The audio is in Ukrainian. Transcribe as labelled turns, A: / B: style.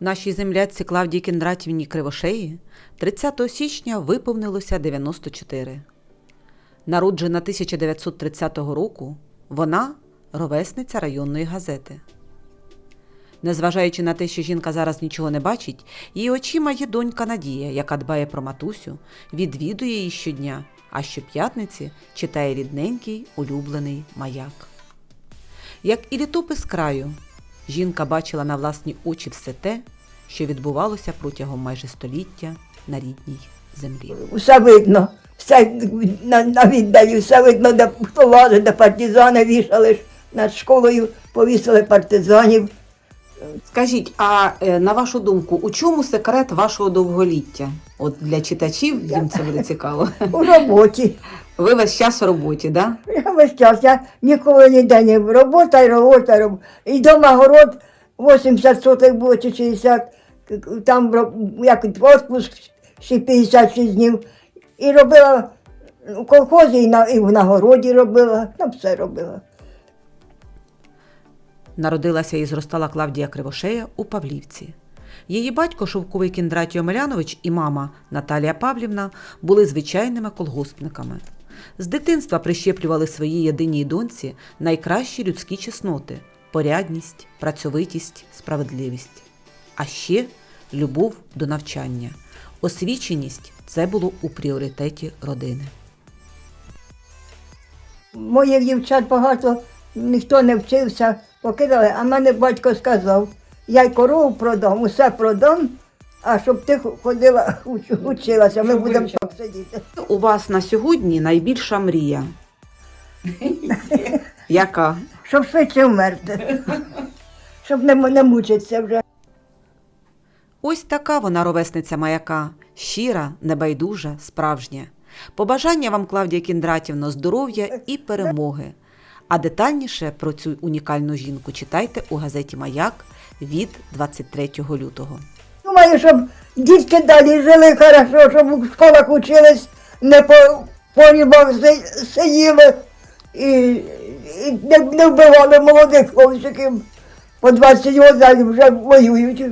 A: Нашій земляці Клавдії Кіндратівні Кривошеї 30 січня виповнилося 94. Народжена 1930 року, вона ровесниця районної газети. Незважаючи на те, що жінка зараз нічого не бачить, її очима є донька Надія, яка дбає про матусю, відвідує її щодня, а щоп'ятниці читає рідненький улюблений маяк. Як і літопис краю, жінка бачила на власні очі все те, що відбувалося протягом майже століття на рідній землі.
B: Все видно, все на, на віддалі, все видно, де хто лазить, де партизани вішали над школою, повісили партизанів.
A: Скажіть, а е, на вашу думку, у чому секрет вашого довголіття? От для читачів їм це буде цікаво.
B: У роботі.
A: Ви весь час у роботі, да?
B: Я весь час, я ніколи ніде не робота і робота. роб- І дома город 80 сотих було чи 60, там як відпуск ще 56 днів. І робила у колхозі, і на, і в нагороді робила, там все робила.
A: Народилася і зростала Клавдія Кривошея у Павлівці. Її батько Шовковий Кіндратій Омелянович і мама Наталія Павлівна були звичайними колгоспниками. З дитинства прищеплювали своїй єдиній доньці найкращі людські чесноти порядність, працьовитість, справедливість. А ще любов до навчання. Освіченість це було у пріоритеті родини.
B: Моїх дівчат багато ніхто не вчився, покидали, а мене батько сказав, я й корову продам, усе продам, а щоб ти ходила, уч- училася, ми будемо так сидіти.
A: У вас на сьогодні найбільша мрія. Яка?
B: Щоб швидше вмерти. Щоб не, не мучитися вже.
A: Ось така вона ровесниця маяка, щира, небайдужа, справжня. Побажання вам, Клавдія Кіндратівно, здоров'я і перемоги. А детальніше про цю унікальну жінку читайте у газеті Маяк від 23 лютого.
B: Думаю, щоб дітки далі жили хорошо, щоб в школах учились, не по порібах сиділи і, і не, не вбивали молодих хлопчиків. По 20 років вже воюють.